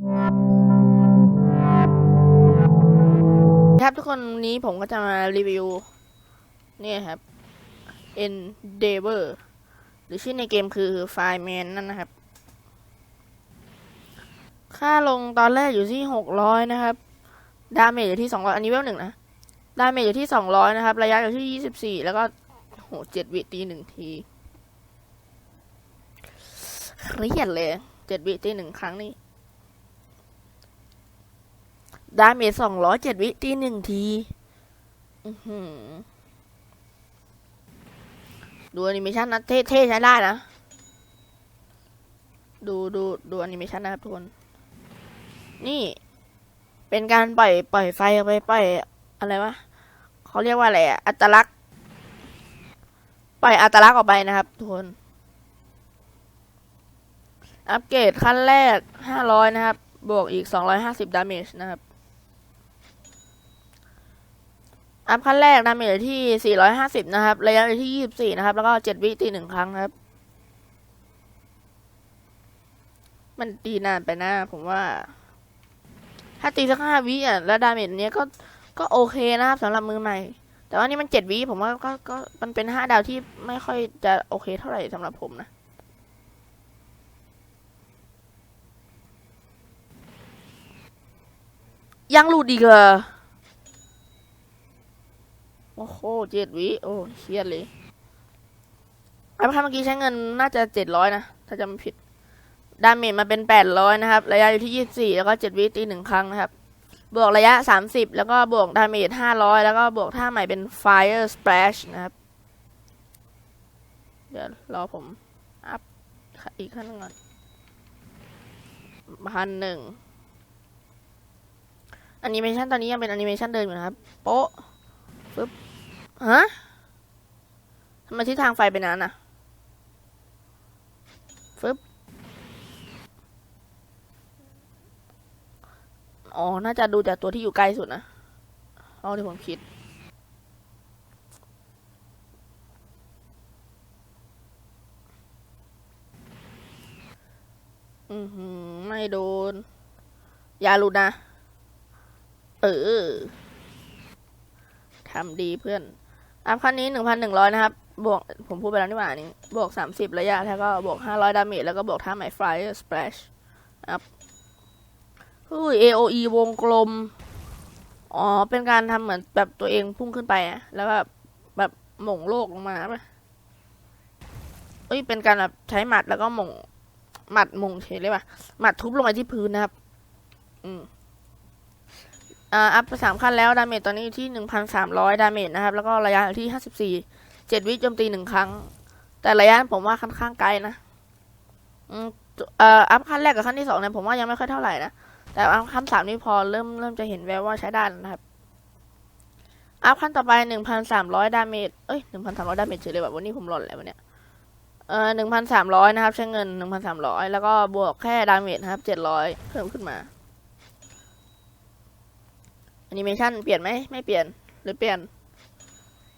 ครับทุกคนนี้ผมก็จะมารีวิวเนี่ยครับ Endeavor หรือชื่อในเกมคือ Fireman นั่นนะครับ ค่าลงตอนแรกอยู่ที่หกร้อยนะครับ ดาเมจอยู่ที่สองร้อยอันนี้เวลหนึ่งนะ ดาเมจอยู่ที่สองร้อยนะครับ ระยะอยู่ที่ยี่สิบสี่แล้วก็โหเจ็ดวิตีหนึ่งทีเครียดเลยเจ็ดวิตีหนึ่งครั้งนี่ ดาเมจสองร้อยเจ็ดวิตีหนึ่งทีอื้อหือดูอนิเมชันนะเท่เท่ใช้ได้นะ ดูดูดูอนิเมชันนะครับทุกคน นี่ เป็นการปล่อยปล่อยไฟออกไปปล่อยอะไรวะเขาเรียกว่าอะไรอะอัตลักษณ์ ปล่อยอัตลักษณ์ออกไปนะครับทุกคน อัปเกรดขั้นแรกห้าร้อยนะครับ บวกอีกสองร้อยห้าสิบดาเมจนะครับ อัพขั้นแรกดาเมจที่ 450 นะครับ ระยะที่ 24 นะครับ แล้วก็ 7 วิตีหนึ่งครั้งครับ มันตีนานไปนะ ผมว่า ถ้าตีสักห้าวิอะ แล้วดาเมจเนี้ยก็ ก็โอเคนะครับสำหรับมือใหม่ แต่ว่านี่มัน 7 วิ ผมว่าก็ ก็ มันเป็น 5 ดาวที่ไม่ค่อยจะโอเคเท่าไหร่สำหรับผมนะยังหลุดอีกเหรอ อ้โหเจ็ดวิโอ้เครียดเลยไอ้พันเมื่อกี้ใช้เงินน่าจะเจ็ดร้อยนะ ถ้าจำไม่ผิด ดาเมจมาเป็นแปดร้อยนะครับ ระยะอยู่ที่ยี่สิบสี่แล้วก็เจ็ดวิตีหนึ่งครั้งนะครับ บวกระยะสามสิบแล้วก็บวกดาเมจห้าร้อยแล้วก็บวกท่าใหม่เป็น Fire Splash นะครับ เดี๋ยวรอผมอัพอีกขั้นหนึ่งก่อนพันหนึ่งแอนิเมชันตอนนี้ยังเป็นแอนิเมชันเดิมอยู่นะครับ โป๊ะ ฮะทำไมทิศทางไฟเป็นนั้นน่ะฟึบอ๋อ น่าจะดูจากตัวที่อยู่ใกล้สุดนะเอาที่ผมคิด อือหือ ไม่โดน อย่าหลุดนะ เออ ทำดีเพื่อน อัพคันนี้หนึ่งพันหนึ่งร้อยนะครับ บวก ผมพูดไปแล้วนี่หว่านี่บวกสามสิบระยะ แล้วก็บวกห้าร้อยดาเมจ แล้วก็บวกท่าใหม่ Fire Splash อัพอุ้ย AOE วงกลม อ๋อ เป็นการทำเหมือนแบบตัวเองพุ่งขึ้นไปอะแล้วก็แบบหม่งโลกลงมาปะเอ้ย เป็นการแบบใช้หมัดแล้วก็หม่งหมัดหม่งเฉยเลยป่ะหมัดทุบลงไปที่พื้นนะครับ อืม อ่าอัพไปสามขั้นแล้วดาเมจตอนนี้อยู่ที่หนึ่งพันสามร้อยดาเมจนะครับ แล้วก็ระยะอยู่ที่ห้าสิบสี่เจ็ดวิโจมตีหนึ่งครั้ง แต่ระยะผมว่าค่อนข้างไกลนะอืมเอ่ออัพขั้นแรกกับขั้นที่สองเนี่ยผมว่ายังไม่ค่อยเท่าไหร่นะแต่อัพขั้นสามนี่พอเริ่มเริ่มจะเห็นแววว่าใช้ได้นะครับอัพขั้นต่อไปหนึ่งพันสามร้อยดาเมจเอ้ยหนึ่งพันสามร้อยดาเมจเฉยเลยแบบวันนี้ผมหล่นแล้ววันเนี้ยเอ่อหนึ่งพันสามร้อยนะครับ ใช้เงินหนึ่งพันสามร้อยแล้วก็บวกแค่ดาเมจนะครับเจ็ดร้อยเพิ่มขึ้นมา อนิเมชันเปลี่ยนไหมไม่เปลี่ยนหรือเปลี่ยน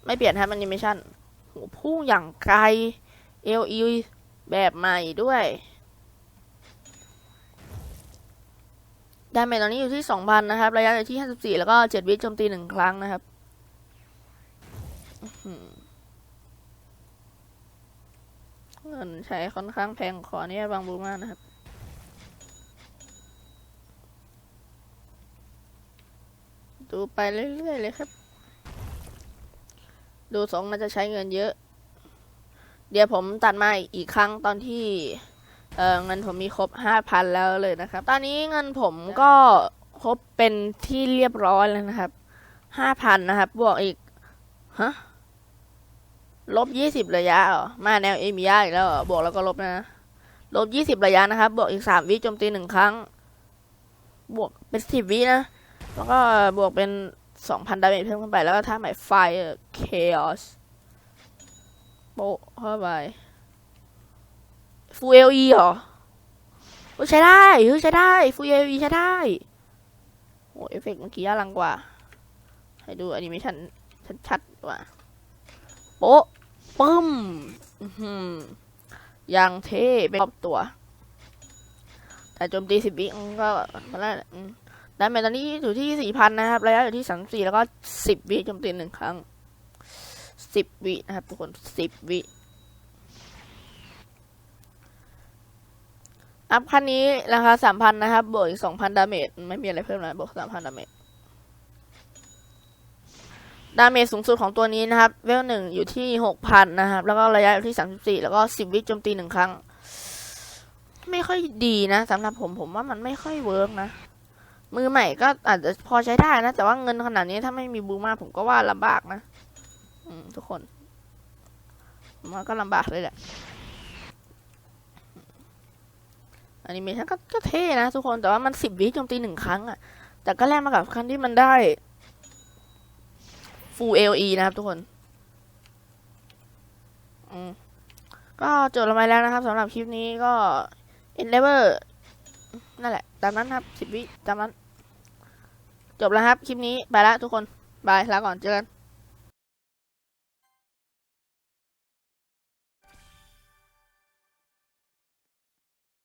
ไม่เปลี่ยนครับแอนิเมชันโหพุ่งอย่างไกลเอลอีแบบใหม่ด้วย ดาเมจตอนนี้อยู่ที่สองพันนะครับ ระยะอยู่ที่ห้าสิบสี่แล้วก็เจ็ดวิโจมตีหนึ่งครั้งนะครับเงินใช้ค่อนข้างแพงขออนุญาตวางบูมากนะครับ ไปเรื่อยๆเลยครับ ดูสองมันจะใช้เงินเยอะ เดี๋ยวผมตัดมาอีกครั้งตอนที่ เออเงินผมมีครบห้าพันแล้วเลยนะครับ ตอนนี้เงินผมก็ครบเป็นที่เรียบร้อยแล้วนะครับห้าพันนะครับ บวกอีก ฮะ ลบยี่สิบระยะเหรอมาแนวเอมิยาอีกแล้วบวกแล้วก็ลบนะ ลบยี่สิบระยะนะครับ บวกอีกสามวิโจมตีหนึ่งครั้ง บวกเป็นสิบวินะ แล้วก็บวกเป็นสองพันดาเมจเพิ่มขึ้นไป แล้วก็ท่าใหม่ไฟเคออสโปะเข้าไปฟูเอลีเหรอใช้ได้ใช้ได้ฟูเอลีใช้ได้โอ้เอฟเฟกต์เมื่อกี้อลังกว่า ให้ดูแอนิเมชันชัดๆว่าโป๊ะปึ้มอื้อหือยังเท่เป็นรอบตัว แต่โจมตีสิบวิอืมก็มาแล้ว ดาเมจตอนนี้อยู่ที่สี่พันนะครับ ระยะอยู่ที่สามสี่แล้วก็สิบวิโจมตีหนึ่งครั้งสิบวินะครับทุกคนสิบวิอัพคันนี้ราคาสามพันนะครับบวกอีกสองพันดาเมจไม่มีอะไรเพิ่มนะบวกสามพันดาเมจดาเมจสูงสุดของตัวนี้นะครับ เวลหนึ่งอยู่ที่หกพันนะครับ แล้วก็ระยะอยู่ที่สามสิบสี่แล้วก็สิบวิโจมตีหนึ่งครั้ง ไม่ค่อยดีนะสำหรับผมผมว่ามันไม่ค่อยเวิร์กนะ มือใหม่ก็อาจจะพอใช้ได้นะ แต่ว่าเงินขนาดนี้ถ้าไม่มีบูมาผมก็ว่าลำบากนะอืมทุกคนมันก็ลำบากเลยแหละอนิเมชันก็ก็เท่นะทุกคนแต่ว่ามันสิบวิโจมตีหนึ่งครั้งอะแต่ก็แลกมากับคันที่มันได้ full LE นะครับทุกคนอืมก็จบลงไปแล้วนะครับสำหรับคลิปนี้ก็ Endeavor นั่นแหละ ตามนั้นครับสิบวิตามนั้น จบแล้วครับ คลิปนี้ ไปละทุกคน บาย ลาก่อน เจอกัน